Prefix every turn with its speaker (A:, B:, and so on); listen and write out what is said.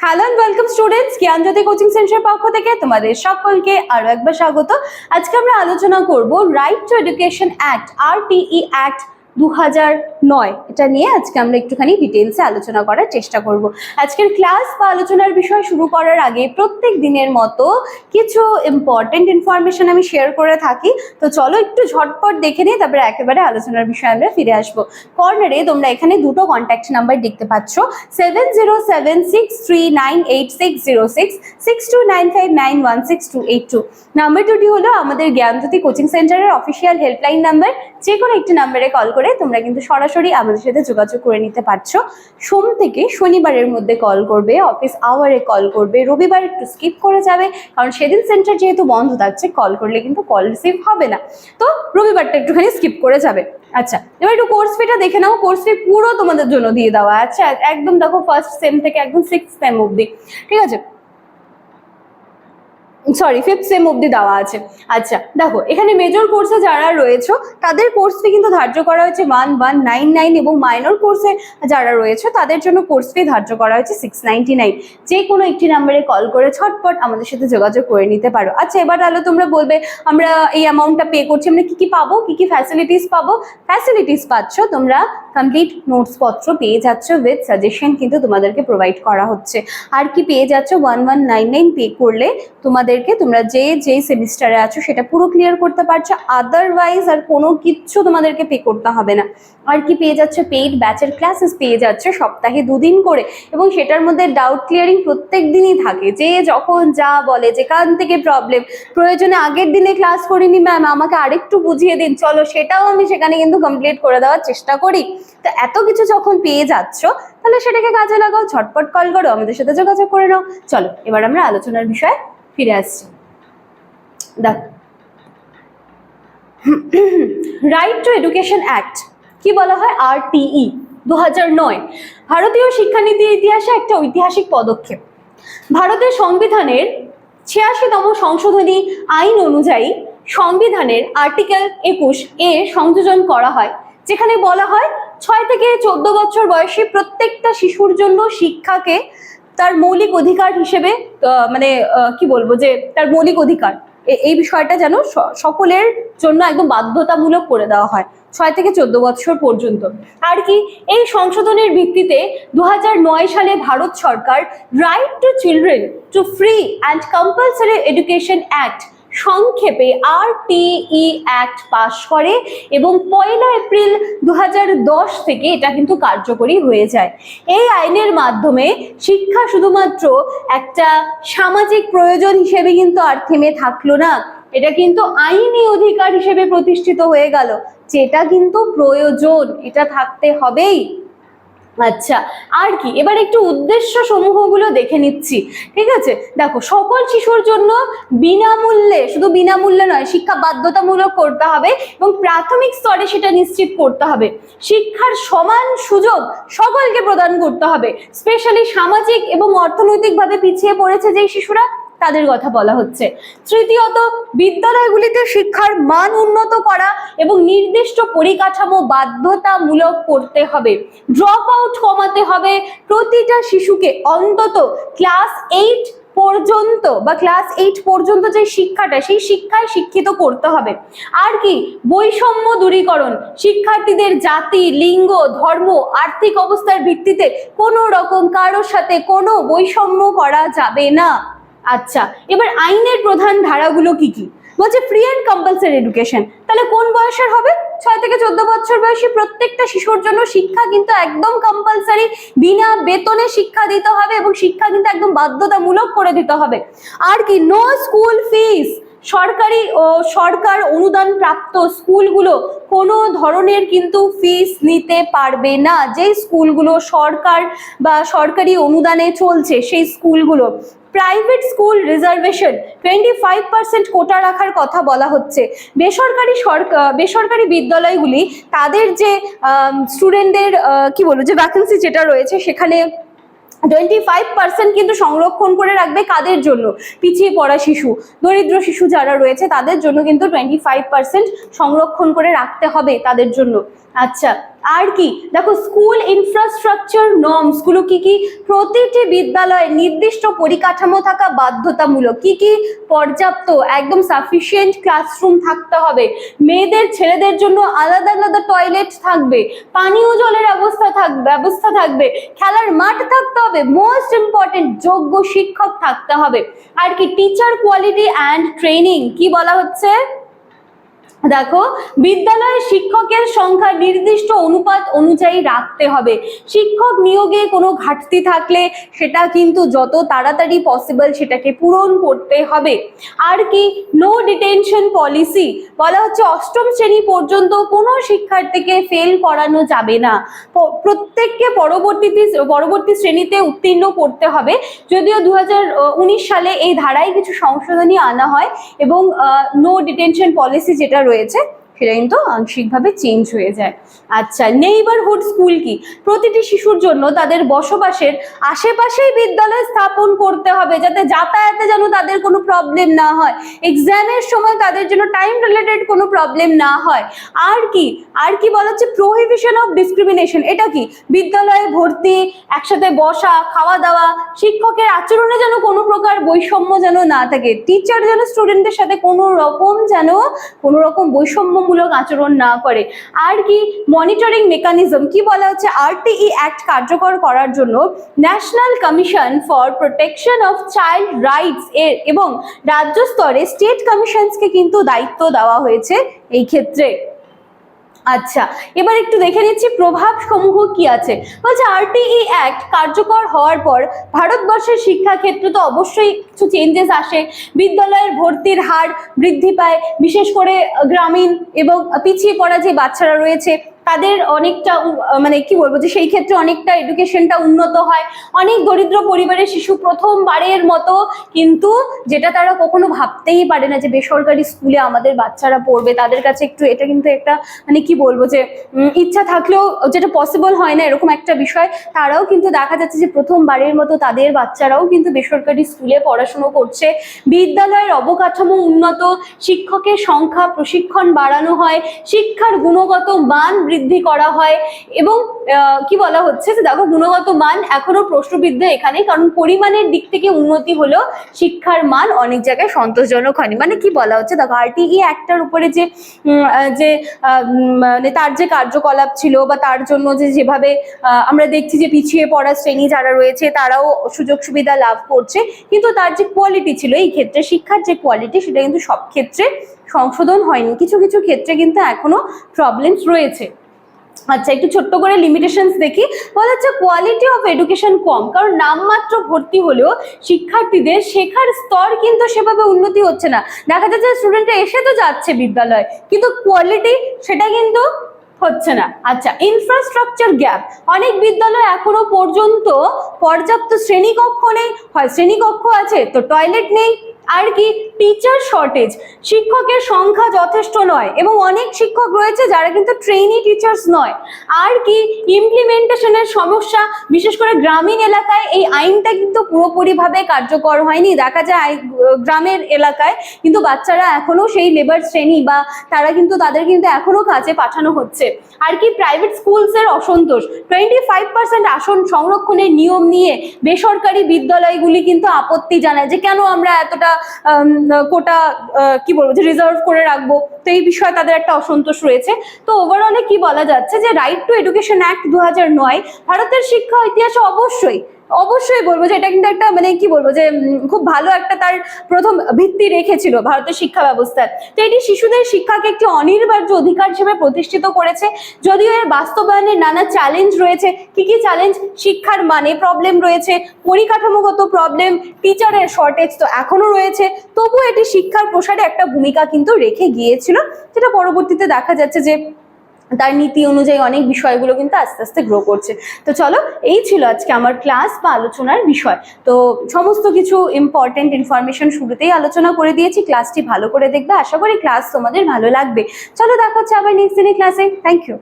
A: Hello and welcome students Gyanjyoti coaching সেন্টারের পক্ষ থেকে তোমাদের সকলকে আরও একবার স্বাগত। আজকে আমরা আলোচনা করব right to education act R T E act দু নয়। এটা নিয়ে আজকে আমরা একটুখানি ডিটেলসে আলোচনা করার চেষ্টা করব। আজকের ক্লাস বা আলোচনার বিষয় শুরু করার আগে প্রত্যেক দিনের মতো কিছু ইম্পর্টেন্ট ইনফরমেশন আমি শেয়ার করে থাকি। তো চলো একটু ঝটপট দেখে নিই, তারপরে একেবারে আলোচনার বিষয়ে আমরা ফিরে আসব। কর্নারে তোমরা এখানে দুটো কন্ট্যাক্ট নাম্বার দেখতে পাচ্ছ। Seven zero seven six three nine eight six zero six six two nine five nine one six two eight two number দুটি হলো আমাদের জ্ঞানজ্যোতি কোচিং সেন্টারের অফিসিয়াল হেল্পলাইন নাম্বার যে কোনো একটি নাম্বারে কল করে তোমরা কিন্তু সরাসরি আমাদের সাথে যোগাযোগ করে নিতে পারছ। সোম থেকে শনিবারের মধ্যে কল করবে অফিস আওয়ারে কল করবে, রবিবার একটু স্কিপ করে যাবে, কারণ সেদিন সেন্টার যেহেতু বন্ধ থাকছে কল করলে কিন্তু কল রিসিভ হবে না। তো রবিবারটা একটুখানি স্কিপ করে যাবে। আচ্ছা এবার একটু কোর্স ফিটা দেখে নাও। কোর্স ফি পুরো তোমাদের জন্য দিয়ে দেওয়া আছে। একদম দেখো ফার্স্ট সেম থেকে একদম সিক্স সেম অবধি। ঠিক আছে? সরি ফিফথ সেম অবধি দেওয়া আছে। আচ্ছা দেখো, এখানে মেজর কোর্সে যারা রয়েছে, তাদের কোর্স ফি কিন্তু ধার্য করা হয়েছে ওয়ান ওয়ান নাইন নাইন এবং মাইনর কোর্সে যারা রয়েছে, তাদের জন্য কোর্স ফি ধার্য করা হয়েছে সিক্স নাইনটি নাইন যে কোনো একটি নাম্বারে কল করে ছটপট আমাদের সাথে যোগাযোগ করে নিতে পারো। আচ্ছা এবার তাহলে তোমরা বলবে, আমরা এই অ্যামাউন্টটা পে করছি, আমরা কী কী পাবো, কি কি ফ্যাসিলিটিস পাবো? ফ্যাসিলিটিস পাচ্ছ, তোমরা কমপ্লিট নোটস পত্র পেয়ে যাচ্ছ উইথ সাজেশন কিন্তু তোমাদেরকে প্রোভাইড করা হচ্ছে। আর কি পেয়ে যাচ্ছ? One one nine nine pay করলে তোমাদেরকে তোমরা যে যে সেমিস্টারে আছো সেটা পুরো ক্লিয়ার করতে পারছ। আদারওয়াইজ আর কোনো কিচ্ছু তোমাদেরকে পে করতে হবে না। আর কি পেয়ে যাচ্ছে? পেইড ব্যাচের ক্লাসেস পেয়ে যাচ্ছে সপ্তাহে দুদিন করে। এবং সেটার মধ্যে ডাউট ক্লিয়ারিং প্রত্যেক দিনই থাকে। যে যখন যা বলে, যেখান থেকে প্রবলেম প্রয়োজনে আগের দিনে ক্লাস করিনি ম্যাম আমাকে আরেকটু বুঝিয়ে দিন। চলো, সেটাও আমি সেখানে কিন্তু কমপ্লিট করে দেওয়ার চেষ্টা করি। তো এত কিছু যখন পেয়ে যাচ্ছ, তাহলে সেটাকে কাজে লাগাও ঝটপট কল করো, আমাদের সাথে যোগাযোগ করে নাও। চলো, এবার আমরা আলোচনার বিষয়ে ফিরে আসছি। দেখ রাইট টু এডুকেশন অ্যাক্ট কি বলা হয়? আর টিই দু নয়। ভারতীয় শিক্ষানীতির ইতিহাসে একটা ঐতিহাসিক পদক্ষেপ। ভারতের সংবিধানের ছিয়াশিতম সংশোধনী আইন অনুযায়ী সংবিধানের আর্টিকেল একুশ এ সংযোজন করা হয়, যেখানে বলা হয় ছয় থেকে চোদ্দ বছর বয়সী প্রত্যেকটা শিশুর জন্য শিক্ষাকে তার মৌলিক অধিকার হিসেবে মানে কি বলব যে তার মৌলিক অধিকার। এই বিষয়টা যেন সকলের জন্য একদম বাধ্যতামূলক করে দেওয়া হয়, ছয় থেকে চোদ্দ বছর পর্যন্ত। আর কি, এই সংশোধনের ভিত্তিতে দু হাজার নয় সালে ভারত সরকার right to children to free and compulsory education act সংক্ষেপে আর টিই অ্যাক্ট পাশ করে এবং পয়লা এপ্রিল দু হাজার দশ থেকে এটা কিন্তু কার্যকরী হয়ে যায়। এই আইনের মাধ্যমে শিক্ষা শুধুমাত্র একটা সামাজিক প্রয়োজন হিসেবে কিন্তু আর থেমে থাকল না। এটা কিন্তু আইনি অধিকার হিসেবে প্রতিষ্ঠিত হয়ে গেল। যেটা কিন্তু প্রয়োজন, এটা থাকতে হবেই। আচ্ছা আর কি? এবার একটু উদ্দেশ্য সমূহগুলো দেখে নিচ্ছি, ঠিক আছে? দেখো, সকল শিশুর জন্য বিনামূল্যে, শুধু বিনামূল্যে নয়, শিক্ষা বাধ্যতামূলক করতে হবে এবং প্রাথমিক স্তরে সেটা নিশ্চিত করতে হবে। শিক্ষার সমান সুযোগ সকলকে প্রদান করতে হবে। স্পেশালি সামাজিক এবং অর্থনৈতিকভাবে পিছিয়ে পড়েছে যেই শিশুরা, তাদের কথা বলা হচ্ছে। তৃতীয়ত, বিদ্যালয়গুলিতে শিক্ষার মান উন্নত করা এবং নির্দিষ্ট পরিকাঠামো বাধ্যতামূলক করতে হবে। ড্রপ আউট কমাতে হবে। প্রতিটা শিশুকে অন্তত ক্লাস এইট পর্যন্ত বা ক্লাস এইট পর্যন্ত যে শিক্ষাটা, সেই শিক্ষায় শিক্ষিত করতে হবে। আর কি? বৈষম্য দূরীকরণ। শিক্ষার্থীদের জাতি, লিঙ্গ, ধর্ম, আর্থিক অবস্থার ভিত্তিতে কোনো রকম কারোর সাথে কোনো বৈষম্য করা যাবে না। আচ্ছা এবার আইনের প্রধান ধারাগুলো কি কি? বলছে ফ্রি অ্যান্ড কম্পালসারি এডুকেশন তাহলে কোন বয়সের হবে? ছয় থেকে চোদ্দ বছর বয়সী প্রত্যেকটা শিশুর জন্য শিক্ষা কিন্তু একদম কম্পালসারি বিনা বেতনে শিক্ষা দিতে হবে এবং শিক্ষা কিন্তু একদম বাধ্যতামূলক করে দিতে হবে। আর কি নো স্কুল ফিস সরকারি ও সরকার অনুদান প্রাপ্ত স্কুলগুলো কোনো ধরনের কিন্তু ফিস নিতে পারবে না। যেই স্কুলগুলো সরকার বা সরকারি অনুদানে চলছে, সেই স্কুলগুলো। Private school reservation twenty five percent quota রাখার কথা বলা হচ্ছে। বেসরকারি সরকার বেসরকারি বিদ্যালয়গুলি তাদের যে স্টুডেন্টদের কি বলব, যে ভ্যাকেন্সি যেটা রয়েছে সেখানে টোয়েন্টি ফাইভ পার্সেন্ট কিন্তু সংরক্ষণ করে রাখবে কাদের জন্য? পিছিয়ে পড়া শিশু, দরিদ্র শিশু যারা রয়েছে তাদের জন্য কিন্তু টোয়েন্টি ফাইভ পার্সেন্ট সংরক্ষণ করে রাখতে হবে তাদের জন্য। আচ্ছা আর কি? দেখো স্কুল ইনফ্রাস্ট্রাকচার নর্মসগুলো কি কি? প্রতিটি বিদ্যালয়ে নির্দিষ্ট পরিকাঠামো থাকা বাধ্যতামূলক। কি কি? পর্যাপ্ত, একদম সাফিসিয়েন্ট ক্লাসরুম থাকতে হবে। মেয়েদের, ছেলেদের জন্য আলাদা আলাদা টয়লেট থাকবে। পানীয় জলের ব্যবস্থা থাকবে ব্যবস্থা থাকবে। খেলার মাঠ থাকতে হবে। মোস্ট ইম্পর্টেন্ট যোগ্য শিক্ষক থাকতে হবে। আর কি? টিচার কোয়ালিটি অ্যান্ড ট্রেনিং কি বলা হচ্ছে? দেখো, বিদ্যালয়ে শিক্ষকের সংখ্যা নির্দিষ্ট অনুপাত অনুযায়ী রাখতে হবে। শিক্ষক নিয়োগে কোনো ঘাটতি থাকলে সেটা কিন্তু যত তাড়াতাড়ি পসিবল সেটাকে পূরণ করতে হবে। আর কি নো ডিটেনশন পলিসি বলা হচ্ছে অষ্টম শ্রেণি পর্যন্ত কোনো শিক্ষার্থীকে ফেল করানো যাবে না। প্রত্যেককে পরবর্তীতে, পরবর্তী শ্রেণীতে উত্তীর্ণ করতে হবে। যদিও দু হাজার উনিশ সালে এই ধারায় কিছু সংশোধনী আনা হয় এবং নো ডিটেনশন পলিসি যেটা রয়েছে। সেটা কিন্তু আংশিকভাবে চেঞ্জ হয়ে যায়। আচ্ছা নেইবারহুড স্কুল কি? প্রতিটি শিশুর জন্য তাদের বসবাসের আশেপাশেই বিদ্যালয় স্থাপন করতে হবে, যাতে যাতায়াতে যেন তাদের কোনো প্রবলেম না হয়। এক্সামের সময় তাদের জন্য টাইম রিলেটেড কোনো প্রবলেম না হয়। আর কি? আর কি বলা হচ্ছে? প্রহিবিশন অফ ডিসক্রিমিনেশন এটা কি? বিদ্যালয়ে ভর্তি, একসাথে বসা, খাওয়া দাওয়া, শিক্ষকের আচরণে যেন কোনো প্রকার বৈষম্য যেন না থাকে টিচার যেন স্টুডেন্টদের সাথে কোনো রকম যেন কোনো রকম বৈষম্যমূলক আচরণ না করে। আর কি মনিটরিং মেকানিজম কি বলা হচ্ছে? আরটিই অ্যাক্ট কার্যকর করার জন্য national commission for protection of child rights এর এবং রাজ্য স্তরে স্টেট কমিশনসকে কিন্তু দায়িত্ব দেওয়া হয়েছে এই ক্ষেত্রে। আচ্ছা এবার একটু দেখে নিচ্ছি প্রভাব সমূহ কি আছে। বলছে আরটিই অ্যাক্ট কার্যকর হওয়ার পর ভারতবর্ষের শিক্ষাক্ষেত্রে তো অবশ্যই কিছু চেঞ্জেস আসে। বিদ্যালয়ের ভর্তির হার বৃদ্ধি পায়, বিশেষ করে গ্রামীণ এবং পিছিয়ে পড়া যে বাচ্চারা রয়েছে তাদের অনেকটা মানে কি বলব যে সেই ক্ষেত্রে অনেকটা এডুকেশনটা উন্নত হয়। অনেক দরিদ্র পরিবারের শিশু প্রথমবারের মতো কিন্তু যেটা তারা কখনো ভাবতেই পারে না যে বেসরকারি স্কুলে আমাদের বাচ্চারা পড়বে। তাদের কাছে একটু এটা কিন্তু একটা মানে কি বলব যে ইচ্ছা থাকলেও যেটা পসিবল হয় না এরকম একটা বিষয়। তারাও কিন্তু দেখা যাচ্ছে যে প্রথমবারের মতো তাদের বাচ্চারাও কিন্তু বেসরকারি স্কুলে পড়াশুনো করছে। বিদ্যালয়ের অবকাঠামো উন্নত, শিক্ষকের সংখ্যা, প্রশিক্ষণ বাড়ানো হয়, শিক্ষার গুণগত মান বৃদ্ধি করা হয় এবং কি বলা হচ্ছে যে দেখো গুণগত মান এখনও প্রশ্নবিদ্ধ এখানে কারণ পরিমাণের দিক থেকে উন্নতি হলেও শিক্ষার মান অনেক জায়গায় সন্তোষজনক হয়নি। মানে কি বলা হচ্ছে? দেখো আরটিই একটার উপরে যে যে মানে তার যে কার্যকলাপ ছিল বা তার জন্য যে যেভাবে আমরা দেখছি যে পিছিয়ে পড়া শ্রেণি যারা রয়েছে তারাও সুযোগ সুবিধা লাভ করছে, কিন্তু তার যে কোয়ালিটি ছিল, এই ক্ষেত্রে শিক্ষার যে কোয়ালিটি সেটা কিন্তু সব ক্ষেত্রে সংশোধন হয়নি। কিছু কিছু ক্ষেত্রে কিন্তু এখনও প্রবলেমস রয়েছে। আচ্ছা একটু ছোট্ট করে লিমিটেশনস দেখি। বলা হচ্ছে কোয়ালিটি অফ এডুকেশন কম, কারণ নামমাত্র ভর্তি হলেও শিক্ষার্থীদের শেখার স্তর কিন্তু সেভাবে উন্নতি হচ্ছে না। দেখা যাচ্ছে স্টুডেন্টরা এসে তো যাচ্ছে বিদ্যালয়, কিন্তু কোয়ালিটি সেটা কিন্তু হচ্ছে না। আচ্ছা ইনফ্রাস্ট্রাকচার গ্যাপ অনেক বিদ্যালয় এখনও পর্যন্ত পর্যাপ্ত শ্রেণীকক্ষ নেই। হয় শ্রেণীকক্ষ আছে, তো টয়লেট নেই, আর কি টিচার শর্টেজ শিক্ষকের সংখ্যা যথেষ্ট নয় এবং অনেক শিক্ষক রয়েছে যারা কিন্তু ট্রেনি টিচার্স নয়। আর কি ইমপ্লিমেন্টেশনের সমস্যা, বিশেষ করে গ্রামীণ এলাকায় এই আইনটা কিন্তু পুরোপুরিভাবে কার্যকর হয়নি। দেখা যায় গ্রামের এলাকায় কিন্তু বাচ্চারা এখনও সেই লেবার শ্রেণি বা তারা কিন্তু তাদের কিন্তু এখনও কাজে পাঠানো হচ্ছে। আর কি প্রাইভেট স্কুলসের অসন্তোষ। টোয়েন্টি ফাইভ পার্সেন্ট আসন সংরক্ষণের নিয়ম নিয়ে বেসরকারি বিদ্যালয়গুলি কিন্তু আপত্তি জানায় যে কেন আমরা এতটা কোটা কি বলব, যে রিজার্ভ করে রাখব, তো এই বিষয়ে তাদের একটা অসন্তোষ রয়েছে। তো ওভারঅলে কি বলা যাচ্ছে যে রাইট টু এডুকেশন অ্যাক্ট দু ভারতের শিক্ষা ইতিহাসে অবশ্যই অবশ্যই বলব যে এটা কিন্তু একটা মানে কি বলব যে খুব ভালো একটা তার প্রথম ভিত্তি রেখেছিল ভারতের শিক্ষা ব্যবস্থার তো এটি শিশুদের শিক্ষাকে একটি অনিবার্য অধিকার হিসেবে প্রতিষ্ঠিত করেছে। যদিও এর বাস্তবায়নের নানা চ্যালেঞ্জ রয়েছে। কি কি চ্যালেঞ্জ শিক্ষার মানে প্রবলেম রয়েছে, পরিকাঠামোগত প্রবলেম টিচারের শর্টেজ তো এখনও রয়েছে। তবু এটি শিক্ষার প্রসারে একটা ভূমিকা কিন্তু রেখে গিয়েছিল। যেটা পরবর্তীতে দেখা যাচ্ছে যে তার নীতি অনুযায়ী অনেক বিষয়গুলো কিন্তু আস্তে আস্তে গ্রো করছে। তো চলো, এই ছিল আজকে আমার ক্লাস বা আলোচনার বিষয়। তো সমস্ত কিছু ইম্পর্টেন্ট ইনফরমেশন শুরুতেই আলোচনা করে দিয়েছি ক্লাসটি ভালো করে দেখবে। আশা করি ক্লাস তোমাদের ভালো লাগবে। চলো দেখা হচ্ছে আবার নেক্সট দিনে ক্লাসে থ্যাংক ইউ